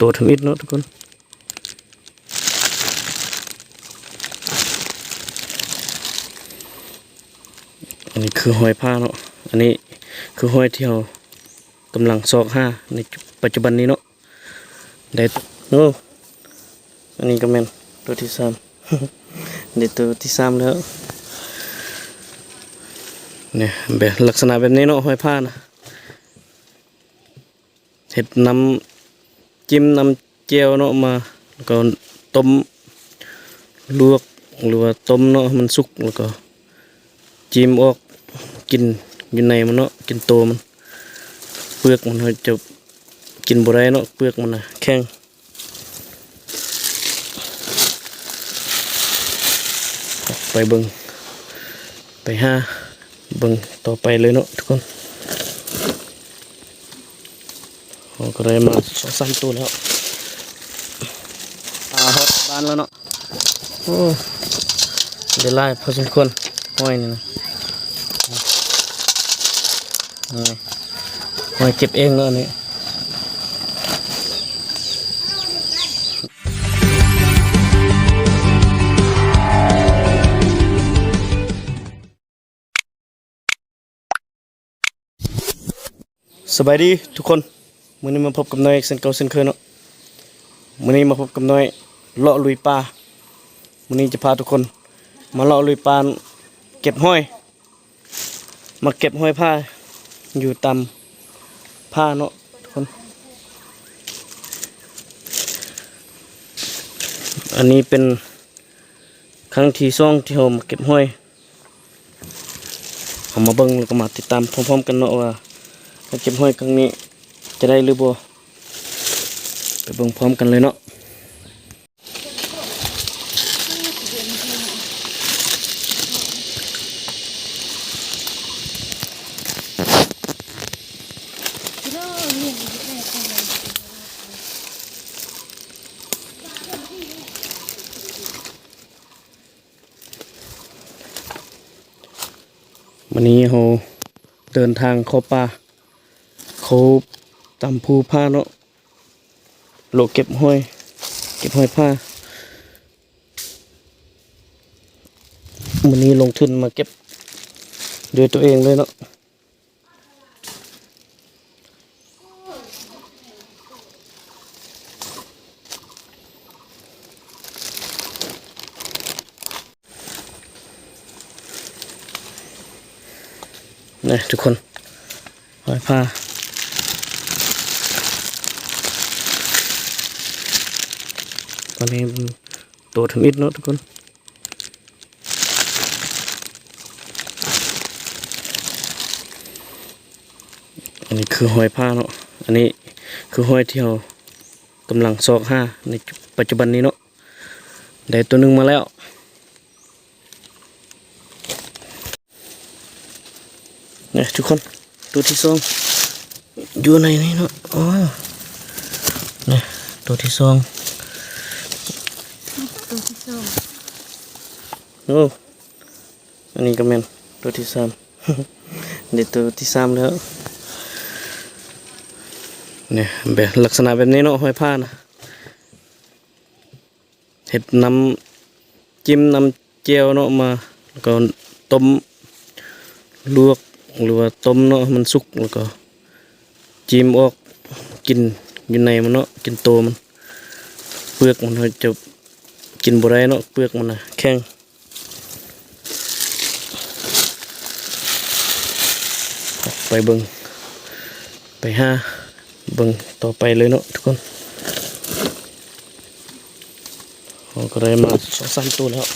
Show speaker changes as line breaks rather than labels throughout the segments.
ตัวทำอิดเนาะทุกคนอันนี้คือหอยผ้าเนาะอันนี้คือหอยที่เรากำลังซอกห้าในปัจจุบันนี้เนาะได้โอ้อันนี้ก็แม่นตัวที่สามได้ตัวที่สามแล้วเนี่ยแบบลักษณะแบบนี้เนาะหอยผ้านะเห็ดน้ำ จิ้มน้ำเจียวเนาะมาแล้วก็ต้มลวกหรือว่าต้มเนาะมันสุกแล้วก็จิ้มออกกินอยู่ในมันเนาะกินโตวมันเปลือกมันจะกินบ่ได้เนาะเปลือกมันนะแข็งไปเบิงไปห้าเบิ่งต่อไปเลยเนาะทุกคน เราก็ได้มาสองสามตัวแล้วปลาฮอตบ้านแล้วเนาะโอ้ได้ไล่พอสมควรห้อยนี่นะนี่ห้อยเก็บเองเนาะอันนี่สบายดีทุกคน มื้อนี้มาพบกับน้อยเส้นเก่าเส้นเคยเนาะมื้อนี้มาพบกับน้อยเลาะลุยป่ามื้อนี้จะพาทุกคน มาเลาะลุยป่าเก็บห้อย มาเก็บห้อยผ้า อยู่ตามผ้าเนาะทุกคน อันนี้เป็นครั้งที่สองที่เรามาเก็บห้อยเอามาเบิ่งแล้วก็มาติดตามพร้อมๆกันเนาะว่าการเก็บห้อยครั้งนี้ จะได้หรือบ่ไปเบิ่งพร้อมกันเลยเนาะวันนี้เราเดินทางเข้าป่าเขา ตามภูผ้าเนาะโลกเก็บห้อย เก็บห้อยผ้าวันนี้ลงทุนมาเก็บด้วยตัวเองเลยเนาะนะทุกคนห้อยผ้า ตอนนี้มันตัวทำอิดเนาะทุกคนอันนี้คือหอยผ้าเนาะอันนี้คือหอยที่เรากำลังซอกห้าในปัจจุบันนี้เนาะได้ตัวหนึ่งมาแล้วเนี่ยทุกคนตัวที่สองอยู่ในนี้เนาะอ๋อเนี่ยตัวที่สอง
ตัวที่สอง
โอ้อันนี้ก็แมนตัวที่สามเดี๋ยวตัวที่สามแล้วเนี่ยแบบลักษณะแบบนี้เนาะหอยผ้านะเห็ดน้ำจิ้มน้ำเจียวเนาะมาแล้วก็ต้มลวกหรือว่าต้มเนาะมันสุกแล้วก็จิ้มออกกินอยู่ในมันเนาะกินโตวมันเปลือกมันจะกินบ่ได้เนาะเปลือกมันนะแข็ง ไปเบิงไปห้าเบิงต่อไปเลยเนาะทุกคนเราก็ได้มาสองสามตัวแล้ว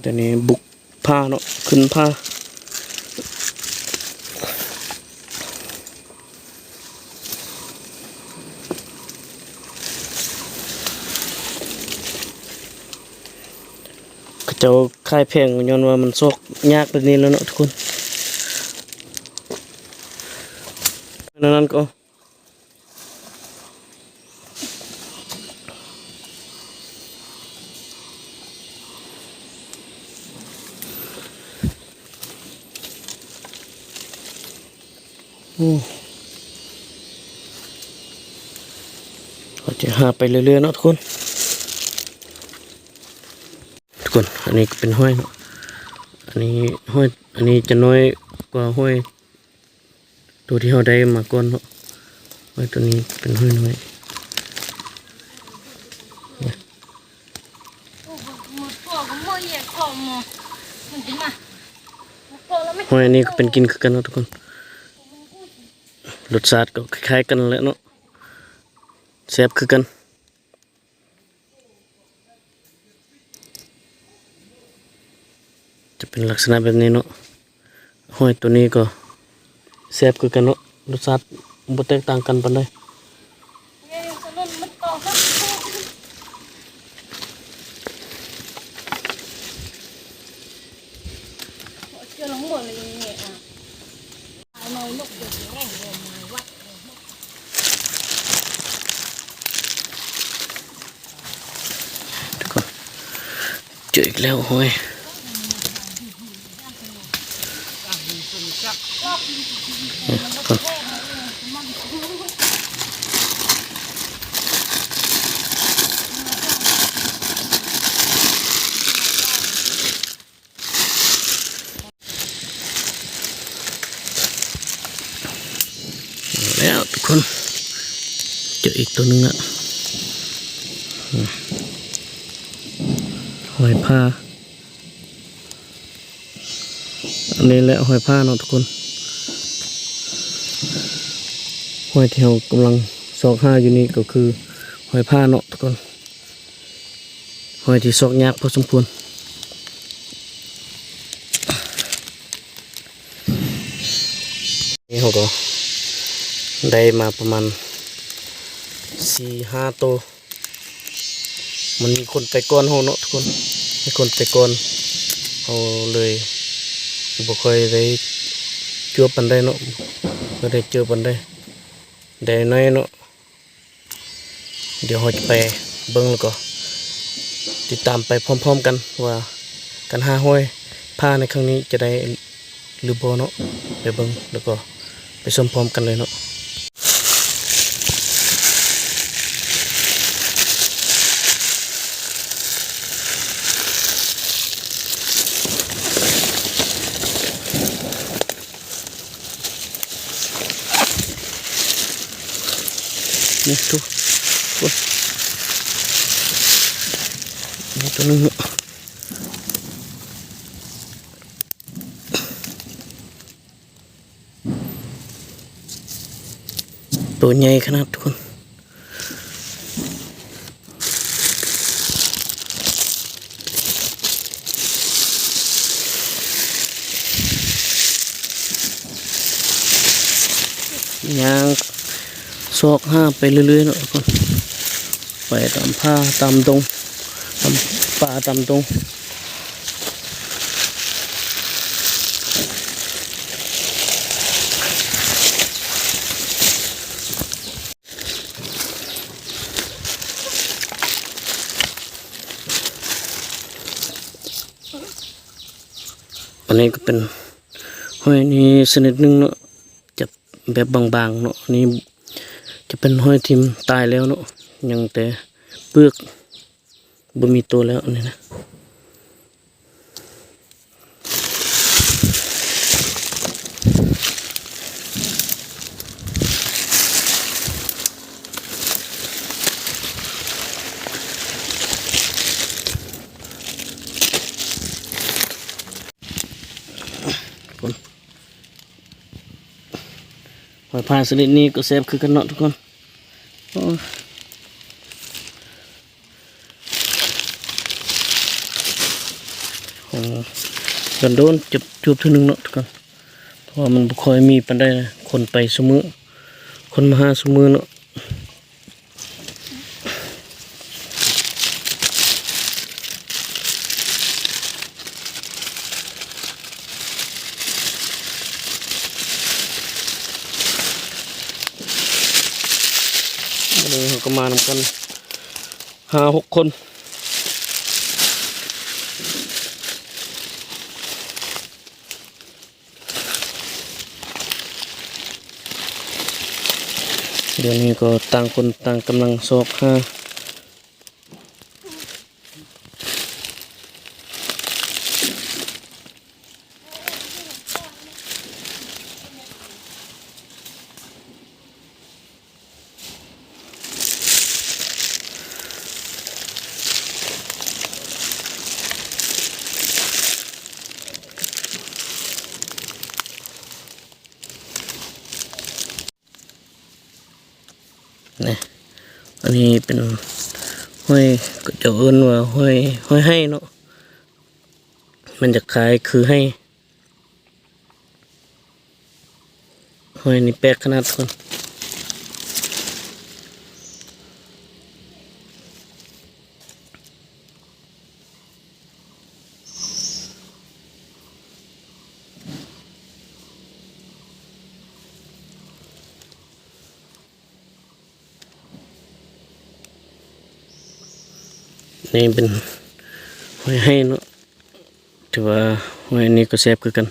แต่นี้บุกผ้าเนาะขึ้นผ้า เจ้าค่ายเพลงย้อนว่ามันซกยากแบบนี้แล้วเนาะทุกคนนั้นก็ก็จะหาไปเรื่อยๆเนาะทุกคน คน อันนี้เป็นห้อยเนาะ อันนี้ห้อย อันนี้จะน้อยกว่าห้อยตัวที่เราได้มาก่อนเนาะห้อยตัวนี้เป็นห้อยน้อย
ห้อ
ยอันนี้ก็เป็นกินคือกันเนาะทุกคนรสชาติก็คล้ายๆกันแหล้วเนาะแซ่บคือกัน จะ เป็นลักษณะแบบนี้เนาะห้อยตัวนี้ก็แซ่บคือกันเนาะรสชาติบ่แตกต่างกันปานใด
เจะนั่นมันต่อครับเจอหลงหมดเลยเนี่ยอะเอาในนกเดือดแรงเดินมาวัด
ทุกคนเจออีกแล้วห้อยทุกคนเอาแล้วทุก คนเจออีกตัวหนึงละหอยผ้าอันนี้แหละหอยผ้าเนาะทุกคนหอยที่เรากำลังซอกห้าอยู่นี่ก็คือหอยผ้าเนาะทุกคนหอยที่ซอกยากพอสมควรนี่เขาก็ ได้มาประมาณสี่ห้าตัว มันมีคนไปก่อนเขาเนาะทุกคนมีคนไปก่อนเขาเลยบ่ค่อยได้เจอปันได้เนาะบ่ได้เจอปันได้ได้น้อยเนาะเดี๋ยวเราจะไปเบิ่งแล้วก็ติดตามไปพร้อมๆกันว่าการห้าห้อยผ้าในครั้งนี้จะได้หรือบ่เนาะไปเบิ่งแล้วก็ไปชมพร้อมกันเลยเนาะ ตัวนึงตัวใหญ่ขนาดทุกคนยางซอกห้าไปเรื่อยๆเนาะทุกคนไปตามผ้าตามตรง ป่าตามตรงอันนี้ก็เป็นห้อยนี้ชนิดนึงเนาะจะแบบบางๆเนาะนนี่จะเป็นห้อยทิมตายแล้วเนาะยังแต่เปลือก บ่มีตัวแล้วอันนี่นะคนหอยพายชนิดนี้ก็แซ่บคือกันเนาะทุกคนโอ้ยโอ้ กันโดนจับจูบทีนึงเนาะทุกคนเพราะมันบ่ค่อยมีปันได้นะคนไปสมือคนมาหาสมือเนาะวันนี้เราก็มานำกันห้าหกคน เดี๋ยวนี้ก็ต่างคนต่างกำลังซอบหา อันนี้เป็นห้อยก็จะเอิ้นว่าห้อยห้อยให้เนาะมันจะคล้ายคือให้ห้อยนี่แปลกขนาดคน นี่เป็นห้อยให้เนาะถือว่าห้อยนี้ก็แซ่บคือกัน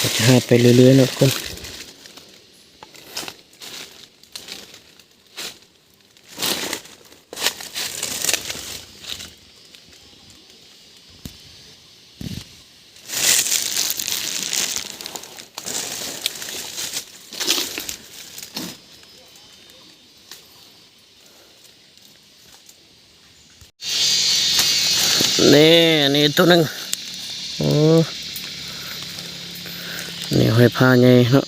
จะหาไปเรื่อยๆนะทุกคนอันนี้ ตัวหนึงโอ้นี่ห้อยผ้าใหญ่เนาะ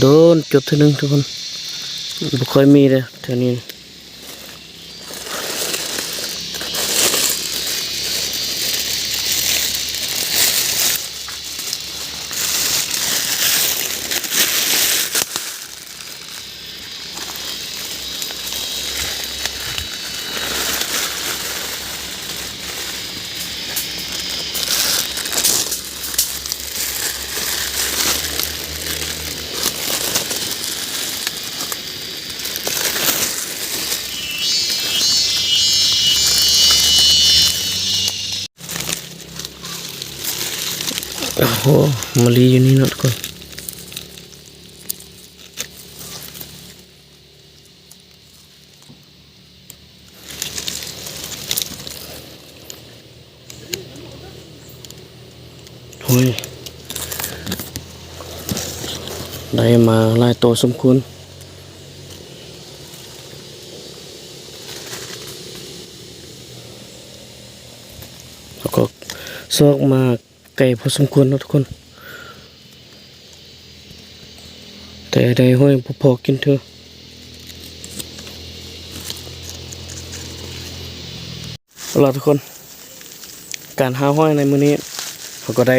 โดนๆจุดเท่านึงทุกคนบ่ค่อยมีเลยเท่านี้ โอ้โหมะลีอยู่นี่เนาะทุ กคนโอ้ยได้มาหลายตัวสมควรแล้วก็ซอกมาไก่พอสมควรนะทุกคน แต่ได้ห้อยพอกินเถอะเอาละทุกคน การหาห้อยในมือนี้เขาก็ได้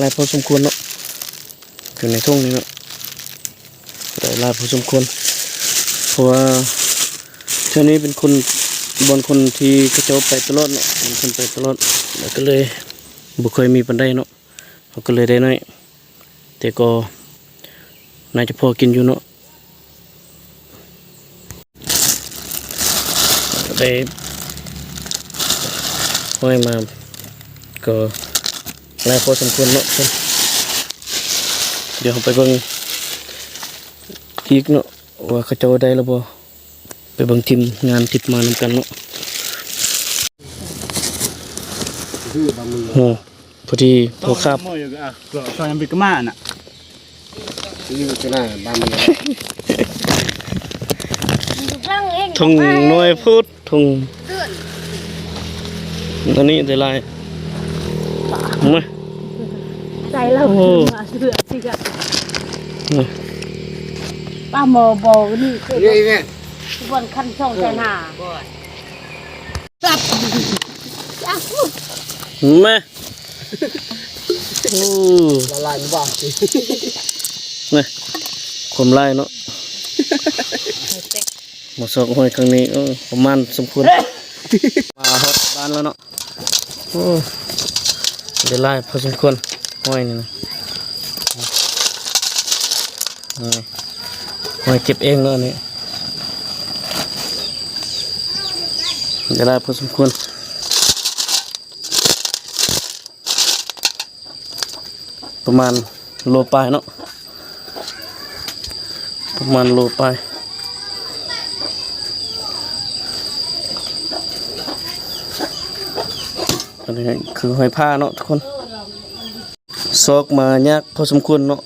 ลายพอสมควรเนาะอยู่ในทุ่งนี้เนาะได้ลายพอสมควรเพราะว่าเท่านี้เป็นคนบนคนที่เขาเจ้าไปตลอดเนาะเป็นคนไปตลอดแล้วก็เลย บ่เคยมีปันได้เนาะเขาก็เลยได้น้อย แต่ก็น่าจะพอกินอยู่เนาะได้ห้อยมาก็หลายพอสมควรเนาะเดี๋ยวเราไปเบิ่งอีกเนาะว่าเขาเจ้าได้แล้วบ่ไปเบิ่งทีมงานทิพมานำกันเนาะ โอ้พอดีพอครับ
Mau juga ah, kalau soalnya ambil kemana?
มันอยู่ข้างเอง
ทงหน่วยพูดทง
เดือน
อันนี้ได้ลายมา
ใจเรา
โอ้
มาเสือสิกะป้าหมอบอกนี่คือทุกวันคันช่องใจหน้าจับจับ
มาโอ้
ละลายบ้าง
นี่ความลายเนาะหมดสองห้อยครั้งนี้เออประมาณสมควรมาฮอดบ้านแล้วเนาะโอ้ได้ลายพอสมควรห้อยนี่นะนี่ห้อยเก็บเองเนาะอันนี่จะได้พอสมควร ประมาณโลปลายเนาะประมาณโลปลายอันนี้คือหอยผ้าเนาะทุกคนซอกมายากพอสมควรเนาะ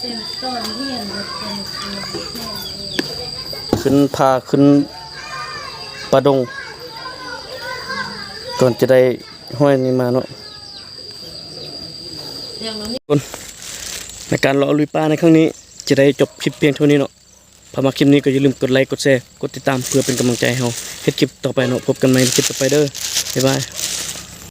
เป็นต้นเฮียนเป็น
ขึ้นพาขึ้นปลาดงก่อนจะได้ห้อยนี้มาเนาะ คนในการเลาะลุยป้าในครั้งนี้ จะได้จบคลิปเพียงเท่านี้เนาะพอมาคลิปนี้ก็อย่าลืมกดไลค์กดแชร์กดติดตามเพื่อเป็นกำลังใจให้เราเฮ็ดคลิปต่อไปเนาะพบกันใหม่ในคลิปต่อไปเด้อบ๊ายบาย